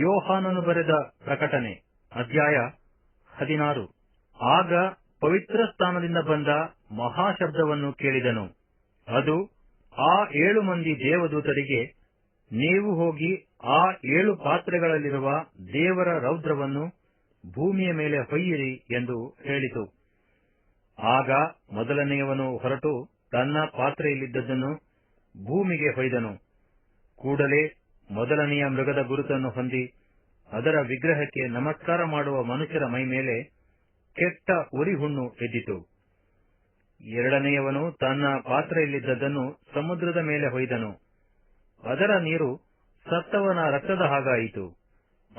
ಯೋಹಾನನು ಬರೆದ ಪ್ರಕಟಣೆ, ಅಧ್ಯಾಯ ಹದಿನಾರು. ಆಗ ಪವಿತ್ರ ಸ್ಥಾನದಿಂದ ಬಂದ ಮಹಾಶಬ್ದವನ್ನು ಕೇಳಿದನು. ಅದು ಆ ಏಳು ಮಂದಿ ದೇವದೂತರಿಗೆ, ನೀವು ಹೋಗಿ ಆ ಏಳು ಪಾತ್ರೆಗಳಲ್ಲಿರುವ ದೇವರ ರೌದ್ರವನ್ನು ಭೂಮಿಯ ಮೇಲೆ ಹೊಯ್ಯಿರಿ ಎಂದು ಹೇಳಿತು. ಆಗ ಮೊದಲನೆಯವನು ಹೊರಟು ತನ್ನ ಪಾತ್ರೆಯಲ್ಲಿದ್ದದನ್ನು ಭೂಮಿಗೆ ಹೊಯ್ದನು. ಕೂಡಲೇ ಮೊದಲನೆಯ ಮೃಗದ ಗುರುತನ್ನು ಹೊಂದಿ ಅದರ ವಿಗ್ರಹಕ್ಕೆ ನಮಸ್ಕಾರ ಮಾಡುವ ಮನುಷ್ಯರ ಮೈಮೇಲೆ ಕೆಟ್ಟ ಉರಿಹುಣ್ಣು ಎದ್ದಿತು. ಎರಡನೆಯವನು ತನ್ನ ಪಾತ್ರೆಯಲ್ಲಿದ್ದದನ್ನು ಸಮುದ್ರದ ಮೇಲೆ ಹೊಯ್ದನು. ಅದರ ನೀರು ಸತ್ತವನ ರಕ್ತದ ಹಾಗಾಯಿತು.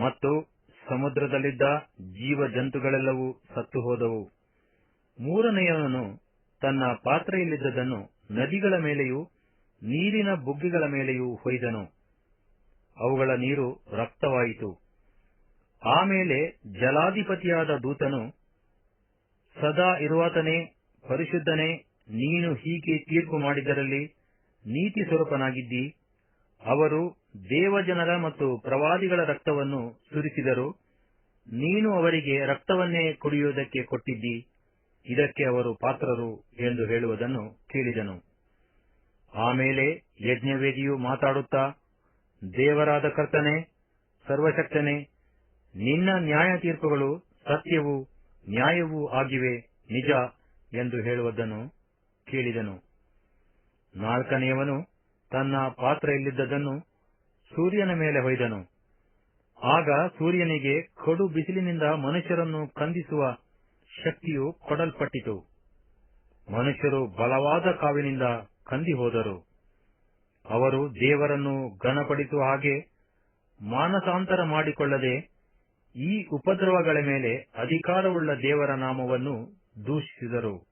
ಮತ್ತು ಸಮುದ್ರದಲ್ಲಿದ್ದ ಜೀವ ಜಂತುಗಳೆಲ್ಲವೂ ಸತ್ತು ಹೋದವು. ಮೂರನೆಯವನು ತನ್ನ ಪಾತ್ರೆಯಲ್ಲಿದ್ದದನ್ನು ನದಿಗಳ ಮೇಲೆಯೂ ನೀರಿನ ಬುಗ್ಗೆಗಳ ಮೇಲೆಯೂ ಹೊಯ್ದನು. ಅವುಗಳ ನೀರು ರಕ್ತವಾಯಿತು. ಆಮೇಲೆ ಜಲಾಧಿಪತಿಯಾದ ದೂತನು, ಸದಾ ಇರುವಾತನೇ, ಪರಿಶುದ್ಧನೇ, ನೀನು ಹೀಗೆ ತೀರ್ಪು ಮಾಡಿದರಲ್ಲಿ ನೀತಿ ಸ್ವರೂಪನಾಗಿದ್ದಿ. ಅವರು ದೇವಜನರ ಮತ್ತು ಪ್ರವಾದಿಗಳ ರಕ್ತವನ್ನು ಸುರಿಸಿದರು. ನೀನು ಅವರಿಗೆ ರಕ್ತವನ್ನೇ ಕುಡಿಯುವುದಕ್ಕೆ ಕೊಟ್ಟಿದ್ದಿ. ಇದಕ್ಕೆ ಅವರು ಪಾತ್ರರು ಎಂದು ಹೇಳುವುದನ್ನು ಕೇಳಿದನು. ಆಮೇಲೆ ಯಜ್ಞವೇದಿಯು ಮಾತಾಡುತ್ತಾ ದೇವರಾದ ಕರ್ತನೆ, ಸರ್ವಶಕ್ತನೆ, ನಿನ್ನ ನ್ಯಾಯ ತೀರ್ಪುಗಳು ಸತ್ಯವೂ ನ್ಯಾಯವೂ ಆಗಿವೆ, ನಿಜ ಎಂದು ಹೇಳುವುದನ್ನು ಕೇಳಿದನು. ನಾಲ್ಕನೆಯವನು ತನ್ನ ಪಾತ್ರೆಯಲ್ಲಿದ್ದದನ್ನು ಸೂರ್ಯನ ಮೇಲೆ ಹೊಯ್ದನು. ಆಗ ಸೂರ್ಯನಿಗೆ ಕಡು ಬಿಸಿಲಿನಿಂದ ಮನುಷ್ಯರನ್ನು ಕಂದಿಸುವ ಶಕ್ತಿಯು ಕೊಡಲ್ಪಟ್ಟಿತು. ಮನುಷ್ಯರು ಬಲವಾದ ಕಾವಿನಿಂದ ಕಂದಿ ಹೋದರು ಅವರು ದೇವರನ್ನು ಘನಪಡಿಸುವ ಹಾಗೆ ಮಾನಸಾಂತರ ಮಾಡಿಕೊಳ್ಳದೆ ಈ ಉಪದ್ರವಗಳ ಮೇಲೆ ಅಧಿಕಾರವುಳ್ಳ ದೇವರ ನಾಮವನ್ನು ದೂಷಿಸಿದರು.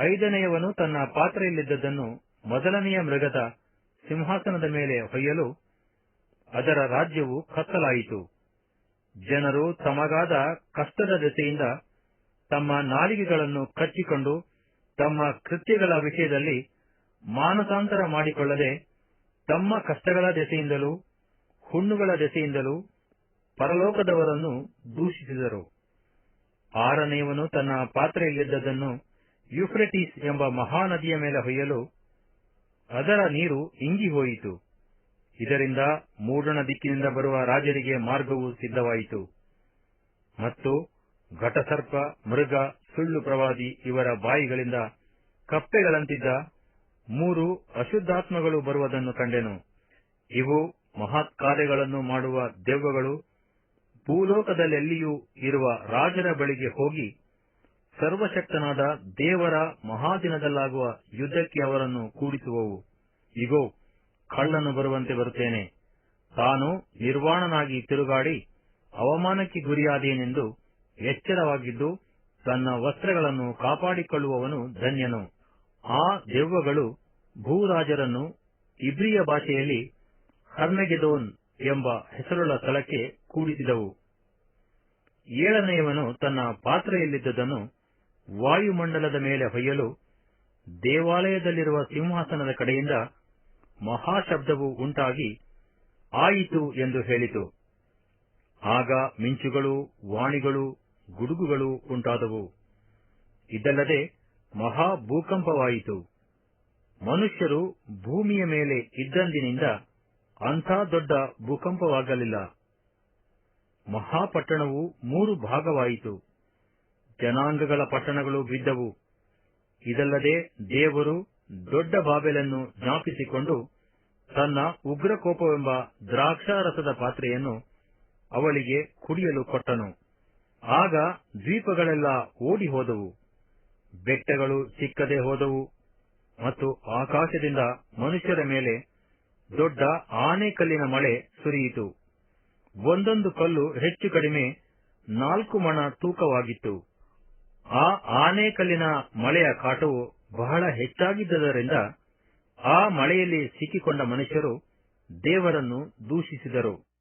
ಐದನೆಯವನು ತನ್ನ ಪಾತ್ರೆಯಲ್ಲಿದ್ದದನ್ನು ಮೊದಲನೆಯ ಮೃಗದ ಸಿಂಹಾಸನದ ಮೇಲೆ ಹೊಯ್ಯಲು ಅದರ ರಾಜ್ಯವು ಕತ್ತಲಾಯಿತು. ಜನರು ತಮಗಾದ ಕಷ್ಟದ ದೆಸೆಯಿಂದ ತಮ್ಮ ನಾಲಿಗೆಗಳನ್ನು ಕಚ್ಚಿಕೊಂಡು ತಮ್ಮ ಕೃತ್ಯಗಳ ವಿಷಯದಲ್ಲಿ ಮಾನಸಾಂತರ ಮಾಡಿಕೊಳ್ಳದೆ ತಮ್ಮ ಕಷ್ಟಗಳ ದೆಸೆಯಿಂದಲೂ, ಹುಣ್ಣುಗಳ ದೆಸೆಯಿಂದಲೂ ಪರಲೋಕದವರನ್ನು ದೂಷಿಸಿದರು. ಆರನೆಯವನು ತನ್ನ ಪಾತ್ರೆಯಲ್ಲಿದ್ದದನ್ನು ಯುಫ್ರೆಟಿಸ್ ಎಂಬ ಮಹಾನದಿಯ ಮೇಲೆ ಹೊಯ್ಯಲು ಅದರ ನೀರು ಇಂಗಿ ಹೋಯಿತು. ಇದರಿಂದ ಮೂಡಣ ದಿಕ್ಕಿನಿಂದ ಬರುವ ರಾಜರಿಗೆ ಮಾರ್ಗವು ಸಿದ್ಧವಾಯಿತು. ಮತ್ತು ಘಟಸರ್ಪ, ಮೃಗ, ಸುಳ್ಳು ಪ್ರವಾದಿ ಇವರ ಬಾಯಿಗಳಿಂದ ಕಪ್ಪೆಗಳಂತಿದ್ದ ಮೂರು ಅಶುದ್ಧಾತ್ಮಗಳು ಬರುವುದನ್ನು ಕಂಡೆನು. ಇವು ಮಹಾತ್ ಕಾರ್ಯಗಳನ್ನು ಮಾಡುವ ದೆವ್ವಗಳು. ಭೂಲೋಕದಲ್ಲೆಲ್ಲಿಯೂ ಇರುವ ರಾಜರ ಬಳಿಗೆ ಹೋಗಿ ಸರ್ವಶಕ್ತನಾದ ದೇವರ ಮಹಾದಿನದಲ್ಲಾಗುವ ಯುದ್ಧಕ್ಕೆ ಅವರನ್ನು ಕೂಡಿಸುವವು. ಇಗೋ, ಕಳ್ಳನು ಬರುವಂತೆ ಬರುತ್ತೇನೆ. ತಾನು ನಿರ್ವಾಣನಾಗಿ ತಿರುಗಾಡಿ ಅವಮಾನಕ್ಕೆ ಗುರಿಯಾದೇನೆಂದು ಎಚ್ಚರವಾಗಿದ್ದು ತನ್ನ ವಸ್ತ್ರಗಳನ್ನು ಕಾಪಾಡಿಕೊಳ್ಳುವವನು ಧನ್ಯನು. ಆ ದೆವ್ವಗಳು ಭೂರಾಜರನ್ನು ಇಬ್ರಿಯ ಭಾಷೆಯಲ್ಲಿ ಹರ್ಮೆಗೆದೋನ್ ಎಂಬ ಹೆಸರುಳ್ಳ ಸ್ಥಳಕ್ಕೆ ಕೂಡಿಸಿದವು. ಏಳನೆಯವನು ತನ್ನ ಪಾತ್ರೆಯಲ್ಲಿದ್ದುದನ್ನು ವಾಯುಮಂಡಲದ ಮೇಲೆ ಹೊಯ್ಯಲು ದೇವಾಲಯದಲ್ಲಿರುವ ಸಿಂಹಾಸನದ ಕಡೆಯಿಂದ ಮಹಾಶಬ್ದವು ಉಂಟಾಗಿ ಆಯಿತು ಎಂದು ಹೇಳಿತು. ಆಗ ಮಿಂಚುಗಳು, ವಾಣಿಗಳು, ಗುಡುಗುಗಳು ಉಂಟಾದವು. ಇದಲ್ಲದೆ ಮಹಾ ಭೂಕಂಪವಾಯಿತು. ಮನುಷ್ಯರು ಭೂಮಿಯ ಮೇಲೆ ಇದ್ದಂದಿನಿಂದ ಅಂಥ ದೊಡ್ಡ ಭೂಕಂಪವಾಗಲಿಲ್ಲ. ಮಹಾಪಟ್ಟಣವು ಮೂರು ಭಾಗವಾಯಿತು. ಜನಾಂಗಗಳ ಪಟ್ಟಣಗಳು ಬಿದ್ದವು. ಇದಲ್ಲದೆ ದೇವರು ದೊಡ್ಡ ಬಾಬೆಲನ್ನು ಜ್ಞಾಪಿಸಿಕೊಂಡು ತನ್ನ ಉಗ್ರಕೋಪವೆಂಬ ದ್ರಾಕ್ಷಾರಸದ ಪಾತ್ರೆಯನ್ನು ಅವಳಿಗೆ ಕುಡಿಯಲು ಕೊಟ್ಟನು. ಆಗ ದ್ವೀಪಗಳೆಲ್ಲ ಓಡಿ ಹೋದವು ಬೆಟ್ಟಗಳು ಸಿಕ್ಕದೆ ಹೋದವು ಮತ್ತು ಆಕಾಶದಿಂದ ಮನುಷ್ಯರ ಮೇಲೆ ದೊಡ್ಡ ಆನೆಕಲ್ಲಿನ ಮಳೆ ಸುರಿಯಿತು. ಒಂದೊಂದು ಕಲ್ಲು ಹೆಚ್ಚು ಕಡಿಮೆ ನಾಲ್ಕು ಮಣ ತೂಕವಾಗಿತ್ತು. ಆ ಆನೆಕಲ್ಲಿನ ಮಳೆಯ ಕಾಟವು ಬಹಳ ಹೆಚ್ಚಾಗಿದ್ದರಿಂದ ಆ ಮಳೆಯಲ್ಲಿ ಸಿಕ್ಕಿಕೊಂಡ ಮನುಷ್ಯರು ದೇವರನ್ನು ದೂಷಿಸಿದರು.